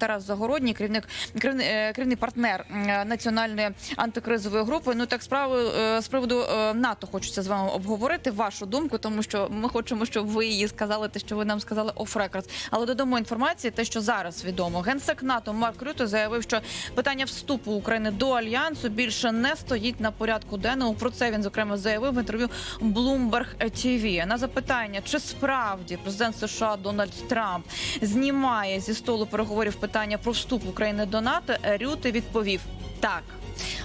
Тарас Загородній, керівник керівний, е, партнер е, національної антикризової групи. Ну так справи е, з приводу НАТО хочеться з вами обговорити вашу думку, тому що ми хочемо, щоб ви її сказали, те, що ви нам сказали офрекорд. Але додамо інформації, те, що зараз відомо. Генсек НАТО Марк Рюте заявив, що питання вступу України до альянсу більше не стоїть на порядку денному. Про це він зокрема заявив в інтерв'ю Bloomberg TV. На запитання, чи справді президент США Дональд Трамп знімає зі столу переговорів питання про вступ України до НАТО, Рюте відповів так.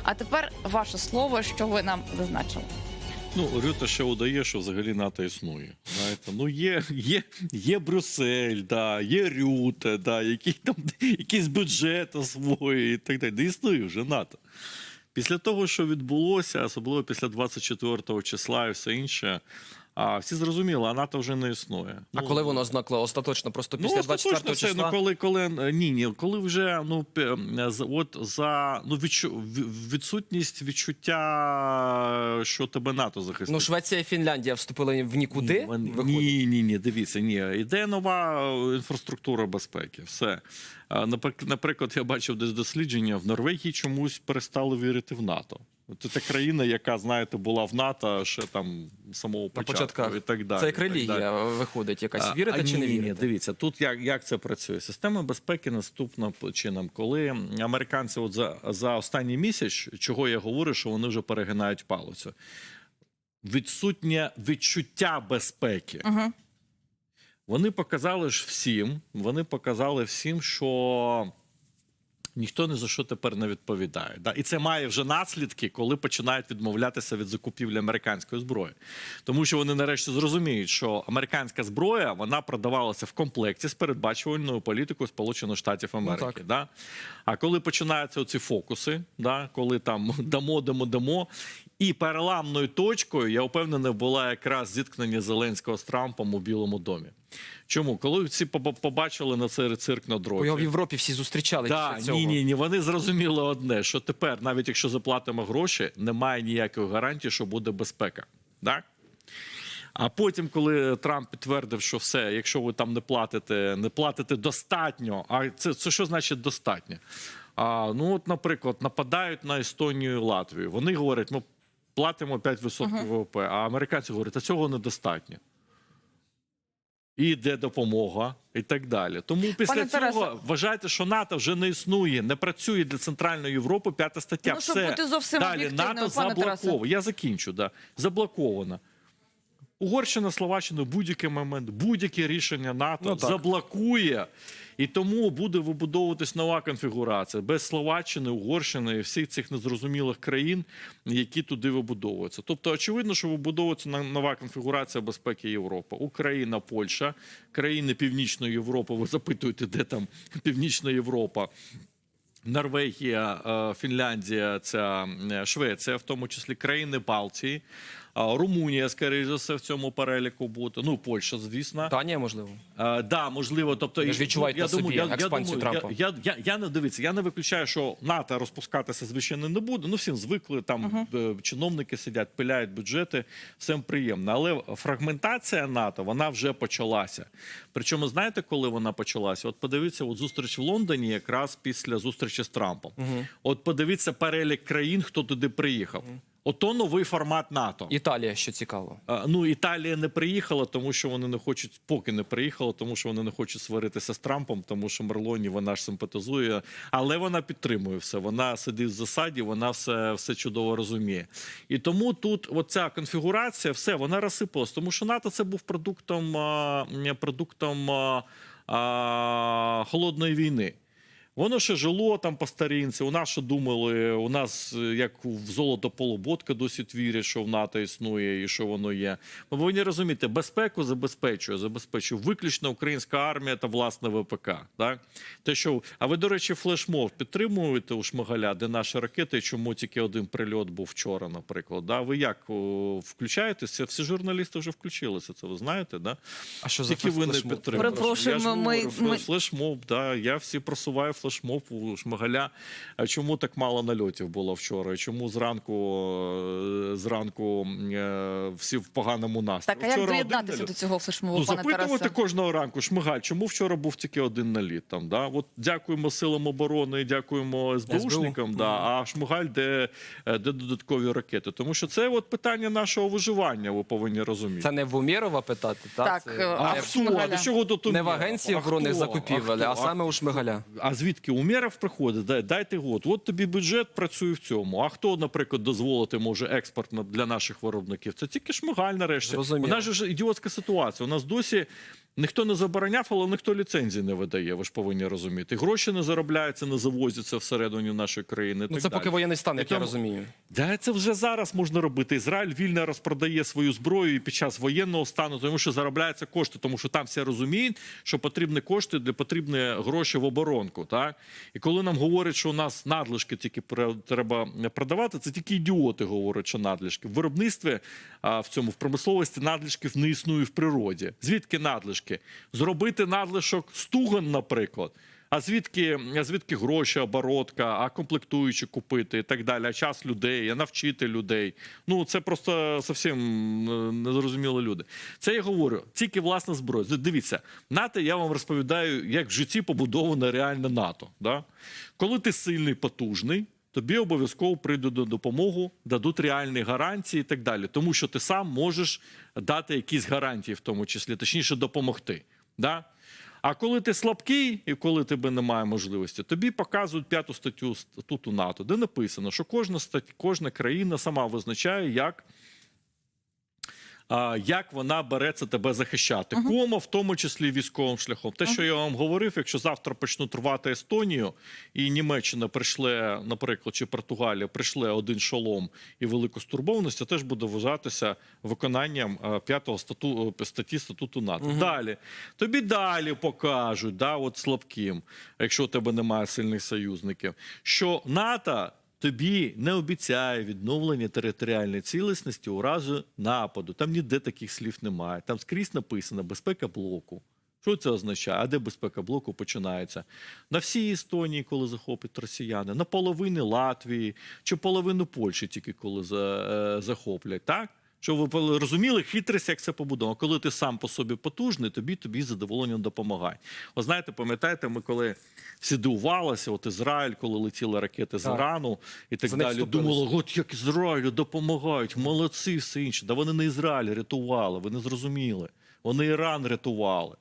А тепер ваше слово, що ви нам зазначили. Ну, Рюта ще удає, що взагалі НАТО існує. Знаєте, ну є, є, є Брюссель, да, є Рюте, да, який там якийсь бюджет освоює і так далі. Не існує вже НАТО. Після того, що відбулося, особливо після 24 числа і все інше, а всі зрозуміли, а НАТО вже не існує. А Ну, коли воно зникло остаточно, просто після остаточно 24 це, числа? Ну, коли, коли, ні, ні, коли вже ну, от за ну, відчу, відсутність відчуття, що тебе НАТО захистить. Ну, Швеція і Фінляндія вступили в нікуди. Ні, ні, ні, ні, дивіться, ні. Іде нова е, інфраструктура безпеки. Все. Наприк- Наприклад, я бачив десь дослідження в Норвегії чомусь перестали вірити в НАТО. Це та країна, яка, знаєте, була в НАТО ще там самого початку початках. і так далі. Це як так далі. релігія виходить якась. А, Вірите а, чи не ні, ні. Дивіться, тут як, як це працює? Система безпеки наступним чином, коли американці, от за, за останній місяць, чого я говорю, що вони вже перегинають палицю. Відсутнє відчуття безпеки. Угу. Вони показали ж всім, вони показали всім, що ніхто не за що тепер не відповідає. Да? І це має вже наслідки, коли починають відмовлятися від закупівлі американської зброї. Тому що вони нарешті зрозуміють, що американська зброя вона продавалася в комплекті з передбачувальною політикою Сполучених Штатів Америки. Ну, да? А коли починаються оці фокуси, да? коли там дамо, дамо, дамо. І переламною точкою, я впевнений, була якраз зіткнення Зеленського з Трампом у Білому домі. Чому? Коли всі побачили на цей цирк на дроті. Бо його в Європі всі зустрічали Да, після цього. ні, ні, ні. Вони зрозуміли одне, що тепер, навіть якщо заплатимо гроші, немає ніякої гарантії, що буде безпека. Так? А потім, коли Трамп підтвердив, що все, якщо ви там не платите, не платите достатньо. А це, це що значить достатньо? А, ну, от, наприклад, нападають на Естонію і Латвію. Вони говорять, ми платимо 5% ВВП, а американці говорять, а цього недостатньо. І йде допомога, і так далі. Тому після Пане цього Тарасе. вважайте, що НАТО вже не існує, не працює для Центральної Європи п'ята стаття. Ну, щоб Все. бути зовсім Далі НАТО заблоковано. Я закінчу. Да. Заблоковано. Угорщина, Словаччина, будь-який момент, будь-яке рішення НАТО Ну, так. заблокує. І тому буде вибудовуватись нова конфігурація без Словаччини, Угорщини і всіх цих незрозумілих країн, які туди вибудовуються. Тобто, очевидно, що вибудовується нова конфігурація безпеки Європи. Україна, Польща, країни Північної Європи. Ви запитуєте, де там Північна Європа. Норвегія, е, Фінляндія, ця е, Швеція, в тому числі країни Балтії, а, Румунія, скоріше за все, в цьому переліку буде. Ну, Польща, звісно. Данія, можливо. Е, да, можливо, тобто Ви ж відчуваєте я собі я, я, експансію думаю, Трампа. Я, я, я, я не дивіться, я не виключаю, що НАТО розпускатися звичайно не буде. Ну всім звикли там е, чиновники сидять, пиляють бюджети, всім приємно. Але фрагментація НАТО вона вже почалася. Причому знаєте, коли вона почалася? От подивіться, от зустріч в Лондоні, якраз після зустрічі з Трампом. От подивіться перелік країн, хто туди приїхав. Ото новий формат НАТО. Італія, що цікаво. А, Ну, Італія не приїхала, тому що вони не хочуть, поки не приїхала, тому що вони не хочуть сваритися з Трампом, тому що Мерлоні вона ж симпатизує, але вона підтримує все. Вона сидить в засаді, вона все, все чудово розуміє. І тому тут оця конфігурація, все, вона розсипалась, тому що НАТО це був продуктом, продуктом а, а, холодної війни. Воно ще жило там по старінці. У нас ще думали, у нас е, як в золото полуботка досі вірять, що в НАТО існує і що воно є. Ми повинні розуміти, безпеку забезпечує, забезпечує виключно українська армія та власне ВПК. Так? Те, що... А ви, до речі, флешмоб підтримуєте у Шмигаля, де наші ракети, чому тільки один прильот був вчора, наприклад. Да? Ви як включаєтеся? Всі журналісти вже включилися, це ви знаєте, да? А що за Тільки ви не флешмоб? підтримуєте. Перепрошуємо, Я ми- ми- флешмоб, да, я всі просуваю флешмоб у Шмигаля. А чому так мало нальотів було вчора? Чому зранку, е, зранку е, всі в поганому настрої? Так, а як доєднатися до цього флешмобу, Ну, пане запитувати Тарасе? кожного ранку, Шмигаль, чому вчора був тільки один наліт? Там, да? От дякуємо силам оборони, дякуємо СБУшникам, СБУ. да, а Шмигаль, де, е, де додаткові ракети? Тому що це от питання нашого виживання, ви повинні розуміти. Це не в Умєрова питати, та? Так, Це А не, в хто? Шмигаля. До чого тут не в агенції А оборонних закупівель, а, хто? саме у Шмигаля. А звідки Умєров приходить? Дай- Дайте год. От тобі бюджет працює в цьому. А хто, наприклад, дозволити може експорт для наших виробників? Це тільки Шмигаль нарешті. Розуміло. У нас же ж ідіотська ситуація. У нас досі ніхто не забороняв, але ніхто ліцензії не видає. Ви ж повинні розуміти. Гроші не заробляються, не завозяться всередині нашої країни. Ну, так це далі. поки воєнний стан, як І я розумію. Да, це вже зараз можна робити. Ізраїль вільно розпродає свою зброю і під час воєнного стану, тому що заробляються кошти, тому що там всі розуміють, що потрібні кошти для потрібні гроші в оборонку. Так? І коли нам говорять, що у нас надлишки тільки треба продавати, це тільки ідіоти говорять, що надлишки. В виробництві а, в цьому в промисловості надлишків не існує в природі. Звідки надлишки? Зробити надлишок стуган, наприклад. А звідки, а звідки гроші, оборотка, а комплектуючі купити і так далі, а час людей, а навчити людей. Ну це просто зовсім е, незрозумілі люди. Це я говорю, тільки власна зброя. Дивіться, НАТО, я вам розповідаю, як в житті побудоване реальне НАТО. Да? Коли ти сильний, потужний. Тобі обов'язково прийдуть до допомогу, дадуть реальні гарантії і так далі, тому що ти сам можеш дати якісь гарантії, в тому числі, точніше, допомогти. Да? А коли ти слабкий і коли тебе немає можливості, тобі показують п'яту статтю статуту НАТО, де написано, що кожна стать, кожна країна сама визначає, як. Як вона береться тебе захищати, кома, в тому числі військовим шляхом. Те, що я вам говорив, якщо завтра почнуть рвати Естонію, і Німеччина прийшле, наприклад, чи Португалія прийшле один шолом і велику стурбованість, це теж буде вважатися виконанням п'ятого стату е, статті статуту НАТО. Далі тобі далі покажуть, да, от слабким, якщо у тебе немає сильних союзників, що НАТО. Тобі не обіцяє відновлення територіальної цілісності у разі нападу. Там ніде таких слів немає. Там скрізь написано безпека блоку. Що це означає? А де безпека блоку починається? На всій Естонії, коли захоплять росіяни, на половині Латвії чи половину Польщі, тільки коли е, захоплять, так? Щоб ви розуміли хитрість, як це побудовано. Коли ти сам по собі потужний, тобі тобі задоволення допомагає. От знаєте, пам'ятаєте, ми коли всі дивувалися, от Ізраїль, коли летіли ракети з Ірану і так Вони далі, вступились. думали, от як Ізраїлю допомагають, молодці, все інше. Да вони не Ізраїль рятували, ви не зрозуміли. Вони Іран рятували.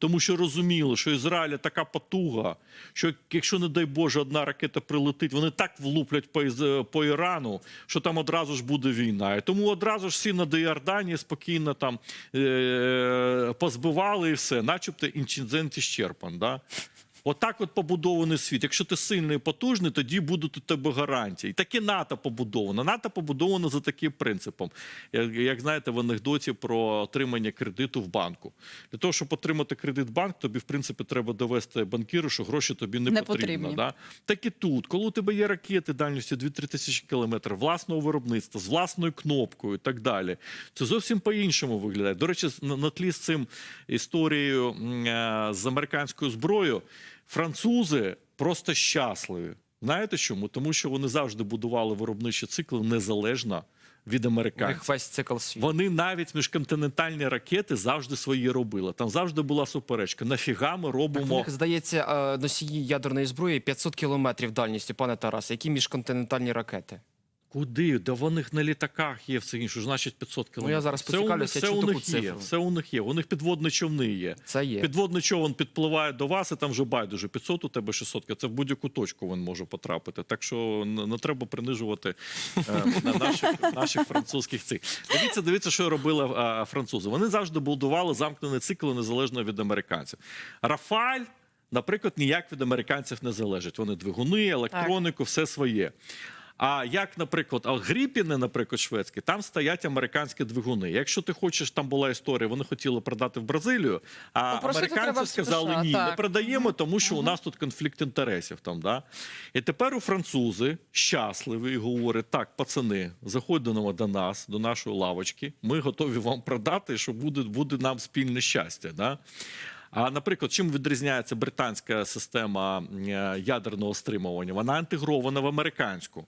Тому що розуміли, що Ізраїля така потуга, що якщо, не дай Боже, одна ракета прилетить, вони так влуплять по, по Ірану, що там одразу ж буде війна. І тому одразу ж всі на Іорданії спокійно там е- позбивали і все, начебто інцидент іщерпан. Да? Отак от побудований світ. Якщо ти сильний і потужний, тоді будуть у тебе гарантії. І таке НАТО побудовано. НАТО побудовано за таким принципом. Як, як знаєте, в анекдоті про отримання кредиту в банку. Для того, щоб отримати кредит в банк, тобі, в принципі, треба довести банкіру, що гроші тобі не, Не потрібно. потрібні. Да? Так і тут, коли у тебе є ракети дальністю 2-3 тисячі кілометрів, власного виробництва, з власною кнопкою і так далі, це зовсім по-іншому виглядає. До речі, на, на тлі з цим історією е, з американською зброєю, французи просто щасливі. Знаєте чому? Тому що вони завжди будували виробничі цикли незалежно від американців. весь цикл світу. Вони навіть міжконтинентальні ракети завжди свої робили. Там завжди була суперечка. Нафіга ми Так, робимо у них, здається, е, носії ядерної зброї 500 кілометрів дальністю, пане Тарас. Які міжконтинентальні ракети? Куди? Да в них на літаках є все інше, значить 500 кілометрів. Ну, я зараз Все поцікавлюся, все у таку них є, все у них є. У них підводні човни є. Це є. Підводний човен підпливає до вас, і там вже байдуже 500 у тебе 600. Це в будь-яку точку він може потрапити. Так що не, треба принижувати е, на наших, наших французьких цих. Дивіться, дивіться, що робили е, французи. Вони завжди будували замкнений цикл незалежно від американців. Рафаль. Наприклад, ніяк від американців не залежить. Вони двигуни, електронику, все своє. А як, наприклад, а Гріпіни, наприклад, шведські, там стоять американські двигуни. Якщо ти хочеш, там була історія, вони хотіли продати в Бразилію, а Попросити американці сказали США, ні, не продаємо, тому що у нас тут конфлікт інтересів. Там, да? І тепер у французи щасливі і говорять: так, пацани, заходимо до нас, до нашої лавочки, ми готові вам продати, що буде, буде нам спільне щастя. Да? А наприклад, чим відрізняється британська система е, ядерного стримування? Вона інтегрована в американську.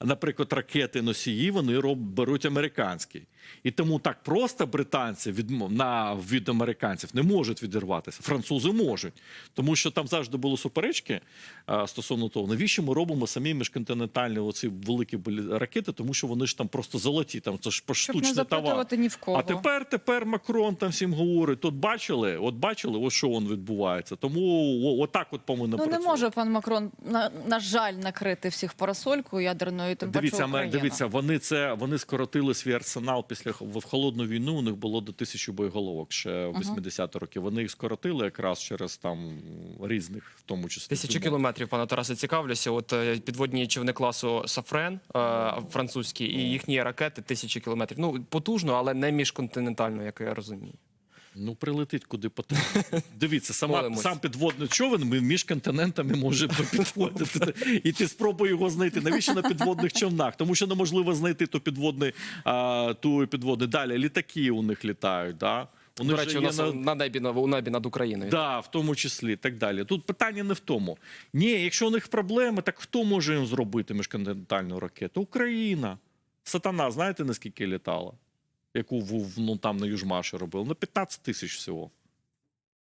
Наприклад, ракети носії вони роб, беруть американські. І тому так просто британці від, на, від американців не можуть відірватися. Французи можуть. Тому що там завжди були суперечки а, стосовно того, навіщо ми робимо самі міжконтинентальні оці великі ракети, тому що вони ж там просто золоті, там це ж Щоб не поштучний товар. ні в кого. А тепер, тепер Макрон там всім говорить: тут бачили, от бачили, ось що він відбувається. Тому отак от повинно Ну не може пан Макрон на, на жаль накрити всіх парасолькою ядерною тим паче Дивіться, дивіться, вони це вони скоротили свій арсенал після х- в холодну війну. У них було до тисячі боєголовок ще в 80-ті роки. Вони їх скоротили якраз через там різних, в тому числі тисячі кілометрів, пане Тарасе, цікавлюся. От е, підводні човни класу Сафрен е, французькі і їхні ракети тисячі кілометрів. Ну потужно, але не міжконтинентально, як я розумію. Ну, прилетить куди потрібно. Дивіться, сама, Молимось. сам підводний човен ми- між континентами може підводити. І ти спробуй його знайти. Навіщо на підводних човнах? Тому що неможливо знайти ту підводний, а, ту підводний. Далі літаки у них літають. Да? У До них речі, же у є нас на- на небі на у небі над Україною. Да, в тому числі і так далі. Тут питання не в тому. Ні, якщо у них проблеми, так хто може їм зробити міжконтинентальну ракету? Україна. Сатана, знаєте, наскільки літала? Яку в, ну, там на Южмаші робили? На 15 тисяч всього.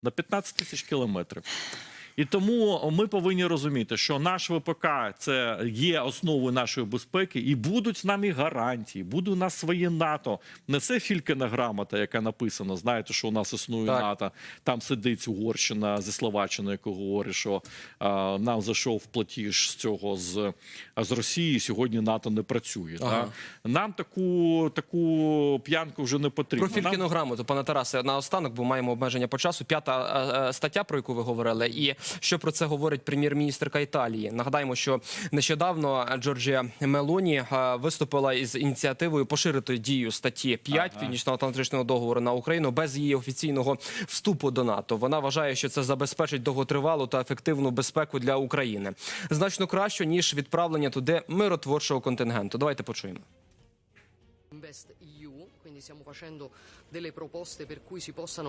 На 15 тисяч кілометрів. І тому ми повинні розуміти, що наш ВПК це є основою нашої безпеки, і будуть з нами гарантії, буде у нас своє НАТО. Не це фількина грамота, яка написана. Знаєте, що у нас існує Так. НАТО. Там сидить Угорщина зі Словаччини, яка говорить, що а, нам зайшов платіж з цього з, з Росії. Сьогодні НАТО не працює. Ага. Да? Нам таку, таку п'янку вже не потрібно. Про фількіну грамоту, пане Тарасе, на останок, бо маємо обмеження по часу. П'ята стаття, про яку ви говорили, і що про це говорить прем'єр-міністрка Італії. Нагадаємо, що нещодавно Джорджія Мелоні е, виступила із ініціативою поширити дію статті 5 Ага. північно-атлантичного договору на Україну без її офіційного вступу до НАТО. Вона вважає, що це забезпечить довготривалу та ефективну безпеку для України, значно краще ніж відправлення туди миротворчого контингенту. Давайте почуємо.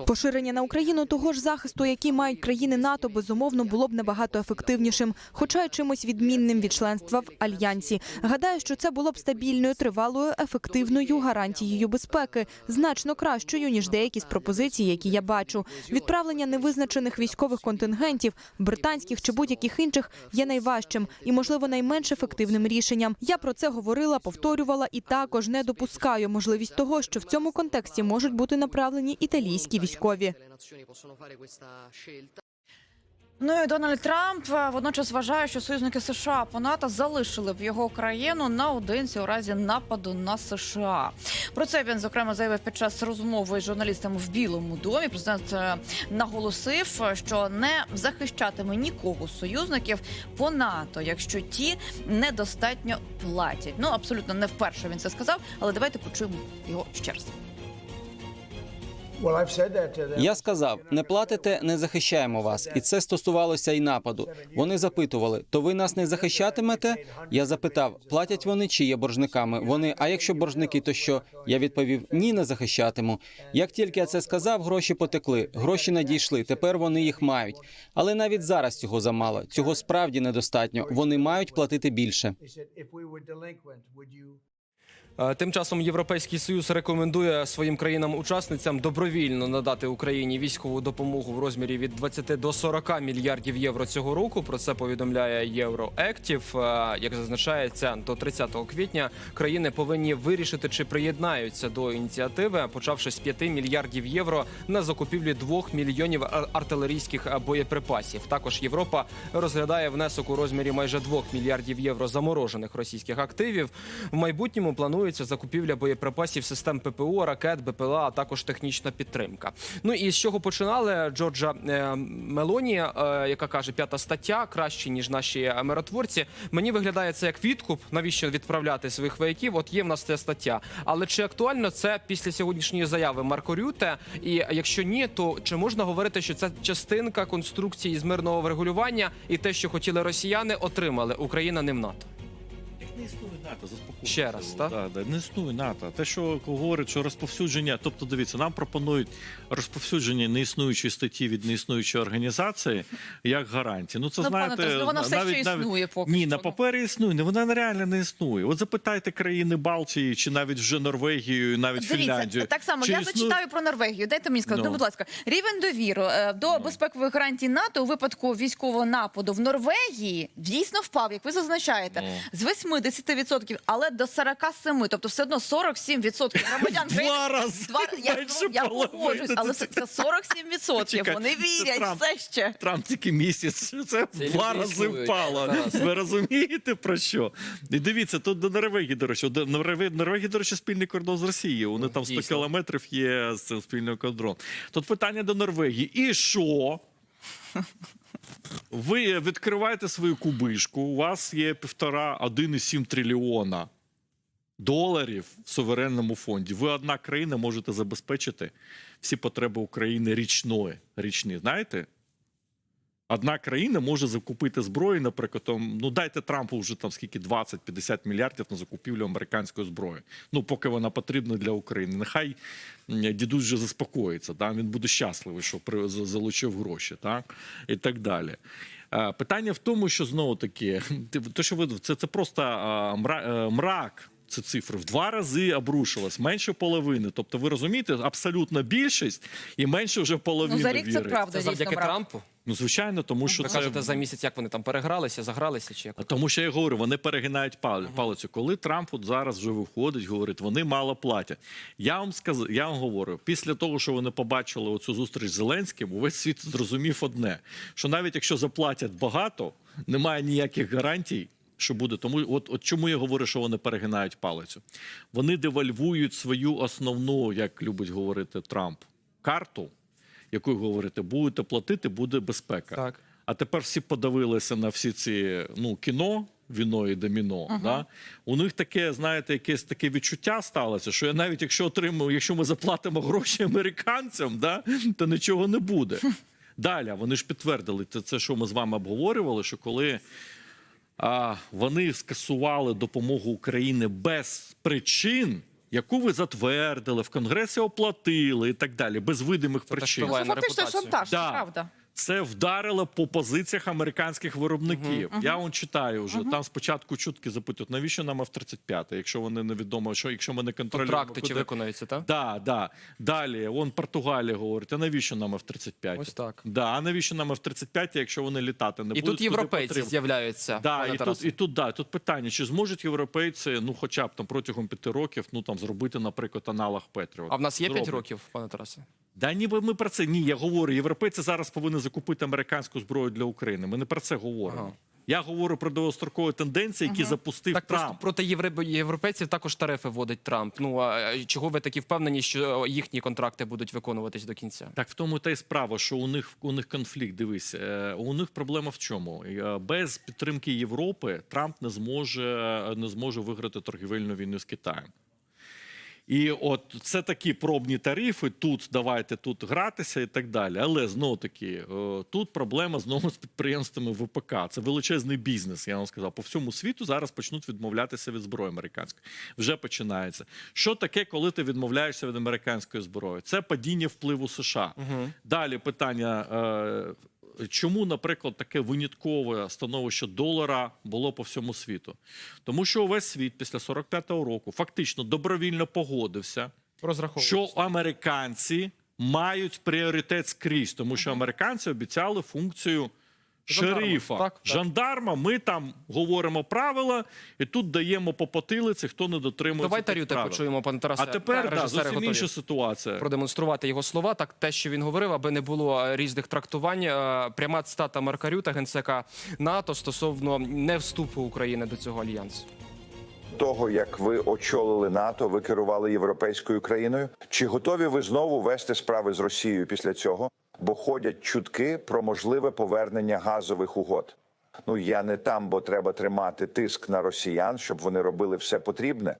Поширення на Україну того ж захисту, який мають країни НАТО, безумовно було б набагато ефективнішим, хоча й чимось відмінним від членства в альянсі. Гадаю, що це було б стабільною, тривалою, ефективною гарантією безпеки, значно кращою ніж деякі з пропозицій, які я бачу. Відправлення невизначених військових контингентів, британських чи будь-яких інших, є найважчим і, можливо, найменш ефективним рішенням. Я про це говорила, повторювала і також не допускаю можливість того, що в цьому контексті можуть бути направлені італійські військові. Ну і Дональд Трамп е, водночас вважає, що союзники США по НАТО залишили б його країну наодинці у разі нападу на США. Про це він зокрема заявив під час розмови з журналістами в Білому домі. Президент е, наголосив, що не захищатиме нікого з союзників по НАТО, якщо ті недостатньо платять. Ну абсолютно не вперше він це сказав, але давайте почуємо його ще раз. Я сказав, не платите, не захищаємо вас, і це стосувалося і нападу. Вони запитували: то ви нас не захищатимете? Я запитав, платять вони чи є боржниками? Вони, а якщо боржники, то що? Я відповів: ні, не захищатиму. Як тільки я це сказав, гроші потекли, гроші надійшли. Тепер вони їх мають. Але навіть зараз цього замало. Цього справді недостатньо. Вони мають платити більше. Е, Тим часом Європейський союз рекомендує своїм країнам-учасницям добровільно надати Україні військову допомогу в розмірі від 20 до 40 мільярдів євро цього року. Про це повідомляє Євроектів. Е, Як зазначається, до 30 квітня країни повинні вирішити, чи приєднаються до ініціативи, почавши з 5 мільярдів євро на закупівлі 2 мільйонів артилерійських е, боєприпасів. Також Європа розглядає внесок у розмірі майже 2 мільярдів євро заморожених російських активів. В майбутньому планується закупівля боєприпасів систем ППО, ракет, БПЛА, а також технічна підтримка. Ну і з чого починали Джорджа е, Мелоні, е, яка каже, п'ята стаття краще ніж наші миротворці. Мені виглядає це як відкуп. Навіщо відправляти своїх вояків? От є в нас ця стаття. Але чи актуально це після сьогоднішньої заяви Марко Рюте? І якщо ні, то чи можна говорити, що це частинка конструкції з мирного врегулювання і те, що хотіли росіяни, отримали Україна не в НАТО? НАТО, заспокойтеся. Ще раз, так? Да, да, не існує НАТО. Те, що говорить, що розповсюдження, тобто дивіться, нам пропонують розповсюдження неіснуючої статті від неіснуючої організації як гарантії. Ну це Ну, пане знаєте, Тарас, вона все навіть, ще навіть- існує поки Ні, що, на ну. папері існує, не вона реально не існує. От запитайте країни Балтії чи навіть вже Норвегію, навіть Фінляндію. Так само Чи я існує- зачитаю про Норвегію. Дайте мені сказати, Ну. ну, будь ласка, рівень довіру е, до безпекових гарантій НАТО у випадку військового нападу в Норвегії дійсно впав, як ви зазначаєте, Ну. з 80%, але до 47%, тобто все одно 47% громадян. Два рази Два, я, менше я половини. погоджуюсь, але це, це 47%. Почекай, Вони вірять Трамп. все ще. Трамп тільки місяць. Це, в два рази впало. Ви розумієте про що? І дивіться, тут до Норвегії, до речі, до Норвегії, Норвегії, до речі, спільний кордон з Росією. Вони там 100 кілометрів є з цим спільним кордоном. Тут питання до Норвегії. І що? Ви відкриваєте свою кубишку, у вас є півтора 1,7 трильйона доларів в суверенному фонді. Ви одна країна можете забезпечити всі потреби України річної. Річні, знаєте? Одна країна може закупити зброю, наприклад, там, ну дайте Трампу вже там скільки 20-50 мільярдів на закупівлю американської зброї. Ну, поки вона потрібна для України. Нехай дідусь вже заспокоїться, да? він буде щасливий, що при, залучив гроші, так? і так далі. Е, Питання в тому, що знову таки, те, що ви це, це просто мра, е, мрак. Це цифри в два рази обрушилась, менше половини. Тобто, ви розумієте, абсолютна більшість і менше вже половини Ну за рік це правда Це завдяки. Трампу. Ну звичайно, тому що Ви це кажете за місяць, як вони там перегралися, загралися чи як? тому, що я говорю, вони перегинають пал- палицю. Коли Трамп от зараз вже виходить, говорить, вони мало платять. Я вам сказ... я вам говорю, після того, що вони побачили оцю зустріч з Зеленським, увесь світ зрозумів одне: що навіть якщо заплатять багато, немає ніяких гарантій. Що буде, тому от, от чому я говорю, що вони перегинають палицю. Вони девальвують свою основну, як любить говорити Трамп, карту, яку говорите, будете платити, буде безпека. Так. А тепер всі подивилися на всі ці ну, кіно. Віно і доміно, да? у них таке, знаєте, якесь таке відчуття сталося, що я навіть якщо отримую, якщо ми заплатимо гроші американцям, да, то нічого не буде. Далі вони ж підтвердили це, це, що ми з вами обговорювали, що коли а, вони скасували допомогу Україні без причин, яку ви затвердили, в Конгресі оплатили і так далі, без видимих причин. Це фактично шантаж, Да. правда. Це вдарило по позиціях американських виробників. Я вам читаю вже. Там спочатку чутки запитують, навіщо нам F-35, якщо вони невідомо, що якщо ми не контролюємо. Контракти чи куди- виконуються, так? Да, да. Далі, вон Португалія говорить, а навіщо нам F-35? Ось так. Да, а навіщо нам F-35, якщо вони літати не І будуть? тут європейці з'являються. Да, і тут, і тут да, тут питання: чи зможуть європейці, ну хоча б там протягом п'яти років, ну там зробити, наприклад, аналог Петріот? А в нас є 5 Зроблять. років, пане Тарасе? Да ніби ми про це ні. Я говорю, європейці зараз повинні закупити американську зброю для України. Ми не про це говоримо. Ага. Я говорю про довгострокові тенденції, які запустив Так Трамп. просто проти євре- європейців також тарифи вводить Трамп. Ну а чого ви такі впевнені, що їхні контракти будуть виконуватись до кінця? Так в тому та й справа, що у них у них конфлікт. Дивись, е, у них проблема в чому? Е, Без підтримки Європи Трамп не зможе не зможе виграти торгівельну війну з Китаєм. І от це такі пробні тарифи. Тут давайте тут гратися і так далі. Але знову таки, е, тут проблема знову з підприємствами ВПК. Це величезний бізнес. Я вам сказав, по всьому світу зараз почнуть відмовлятися від зброї американської. Вже починається. Що таке, коли ти відмовляєшся від американської зброї? Це падіння впливу США. Далі питання. Чому, наприклад, таке виняткове становище долара було по всьому світу? Тому що увесь світ після 45-го року фактично добровільно погодився, що американці мають пріоритет скрізь, тому що американці обіцяли функцію. Шерифа, Так, так. жандарма. Ми там говоримо правила, і тут даємо по потилиці, хто не дотримується. Давай Тарюте правил. почуємо, пане Тарасе. А тепер да, Режисери зовсім готові інша ситуація. продемонструвати його слова. Так, те, що він говорив, аби не було е, різних трактувань. Е, Пряма цитата Марка Рюта, генсека НАТО, стосовно не вступу України до цього альянсу. того, як ви очолили НАТО, ви керували європейською країною. Чи готові ви знову вести справи з Росією після цього? Бо ходять чутки про можливе повернення газових угод. Ну я не там, бо треба тримати тиск на росіян, щоб вони робили все потрібне.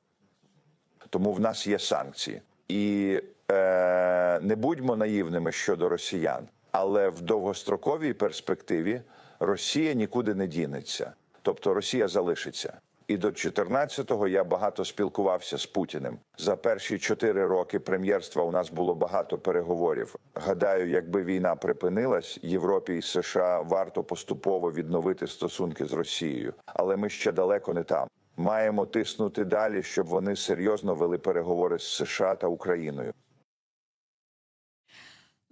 Тому в нас є санкції. І е, не будьмо наївними щодо росіян, але в довгостроковій перспективі Росія нікуди не дінеться. Тобто Росія залишиться. І до 14-го я багато спілкувався з Путіним. За перші чотири роки прем'єрства у нас було багато переговорів. Гадаю, якби війна припинилась, Європі і США варто поступово відновити стосунки з Росією, але ми ще далеко не там. Маємо тиснути далі, щоб вони серйозно вели переговори з США та Україною.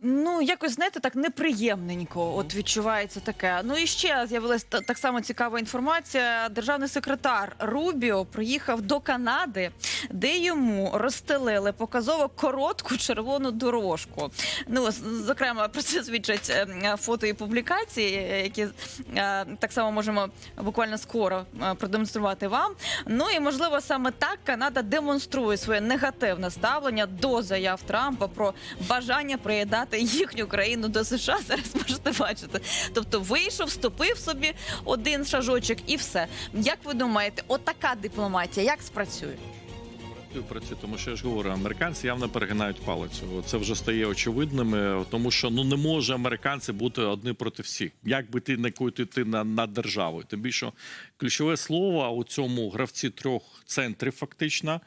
Ну, якось знаєте, так неприємненько. От відчувається таке. Ну і ще з'явилася та- так само цікава інформація. Державний секретар Рубіо приїхав до Канади, де йому розстелили показово коротку червону дорожку. Ну, зокрема, про це свідчать е, фото і публікації, які е, так само можемо буквально скоро е, продемонструвати вам. Ну і можливо саме так Канада демонструє своє негативне ставлення до заяв Трампа про бажання приєднати їхню країну до США. Зараз можете бачити. Тобто вийшов, вступив собі один шажочок і все. Як ви думаєте, отака дипломатія як спрацює? Працюю, тому що я ж говорю, американці явно перегинають палицю. Це вже стає очевидним, тому що ну не може американці бути одні проти всіх. Як би ти не ти на, над державою? Тим більше ключове слово у цьому гравці трьох центрів фактично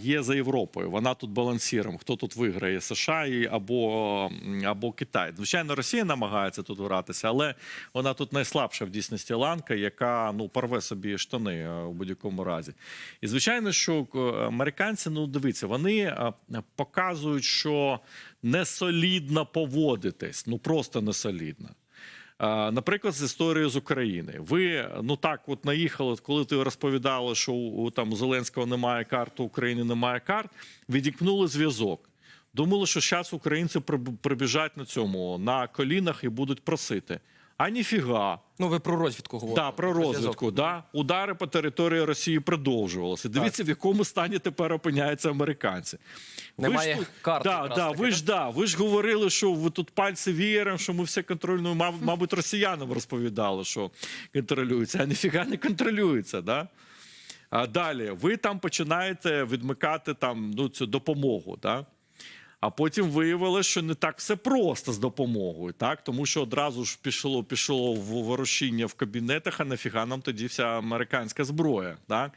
є за Європою. Вона тут балансіром. Хто тут виграє США або, або Китай? Звичайно, Росія намагається тут гратися, але вона тут найслабша в дійсності ланка, яка ну порве собі штани е, у будь-якому разі. І звичайно, що американці, ну дивіться, вони е, показують, що не солідно поводитись, ну просто не солідно. Е, Наприклад, з історією з України. Ви ну так, от наїхали, коли ти розповідали, що у там у Зеленського немає карт, у України немає карт, відікнули зв'язок. Думали, що зараз українці приб- прибіжать на цьому на колінах і будуть просити. А ніфіга. Ну, ви про розвідку говорите. Да, про розвідку. Да. Удари по території Росії продовжувалися. Дивіться, в якому стані тепер опиняються американці. Немає ви ж, тут- карт Да, да, ви ж да, ви ж говорили, що ви тут пальці вієром, що ми все контролюємо. Маб, мабуть, росіянам розповідали, що контролюється, а ніфіга не контролюється. Да? А далі ви там починаєте відмикати там ну, цю допомогу. Да? А потім виявилося, що не так все просто з допомогою, так тому що одразу ж пішло пішло в ворушіння в кабінетах, а нафіга нам тоді вся американська зброя. Так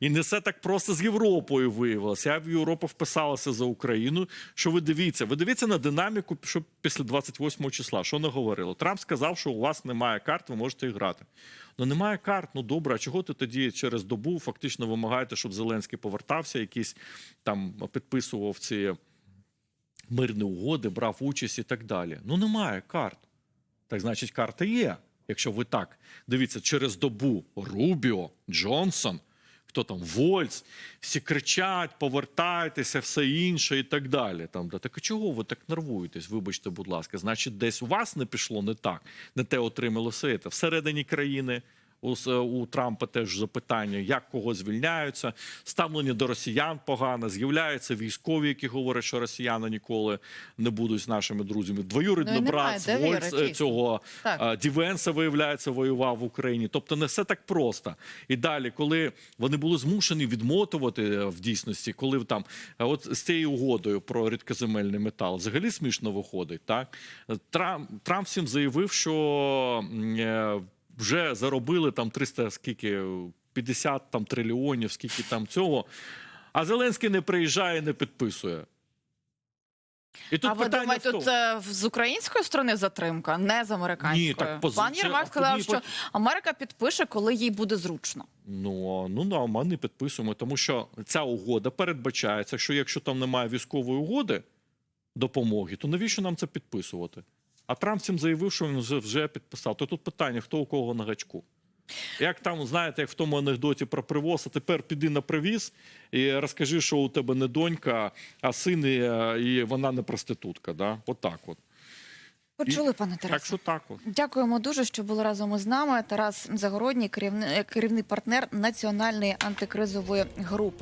і не все так просто з Європою виявилося. Я в Європу вписалася за Україну. Що ви дивіться? Ви дивіться на динаміку, що після 28 числа. Що не говорило? Трамп сказав, що у вас немає карт, ви можете грати. Ну немає карт. Ну добре, а чого ти тоді через добу фактично вимагаєте, щоб Зеленський повертався, якийсь там підписував ці мирні угоди, брав участь і так далі. Ну немає карт. Так значить, карти є. Якщо ви так дивіться, через добу Рубіо, Джонсон, хто там Вольц, всі кричать, повертайтеся, все інше і так далі. Там, да. Так а чого ви так нервуєтесь? Вибачте, будь ласка, значить, десь у вас не пішло не так, не те отримало все це. Всередині країни у, у Трампа теж запитання, як кого звільняються, ставлення до росіян погане, з'являються військові, які говорять, що росіяни ніколи не будуть з нашими друзями. Двоюрідний Ну, брат Вольц, е, цього Так. Дівенса, виявляється, воював в Україні. Тобто не все так просто. І далі, коли вони були змушені відмотувати е, в дійсності, коли там от з цією угодою про рідкоземельний метал, взагалі смішно виходить. Так Трамп, Трамп всім заявив, що е, вже заробили там 300, скільки 50 там трильйонів, скільки там цього. А Зеленський не приїжджає, не підписує. І тут а ви думаєте, це з української сторони затримка, не з американської? Ні, так пози- Пан Єрмак сказав, що Америка підпише, коли їй буде зручно. Ну, ну да, ми не підписуємо, тому що ця угода передбачається, що якщо там немає військової угоди допомоги, то навіщо нам це підписувати? А Трамп цим заявив, що він вже, вже підписав. То тут питання, хто у кого на гачку. Як там, знаєте, як в тому анекдоті про привоз, а тепер піди на привіз і розкажи, що у тебе не донька, а син, і, і вона не проститутка. Да? Отак от. Почули, пане Так що так от. Дякуємо дуже, що були разом із нами. Тарас Загородній, керівний, керівний партнер національної антикризової групи.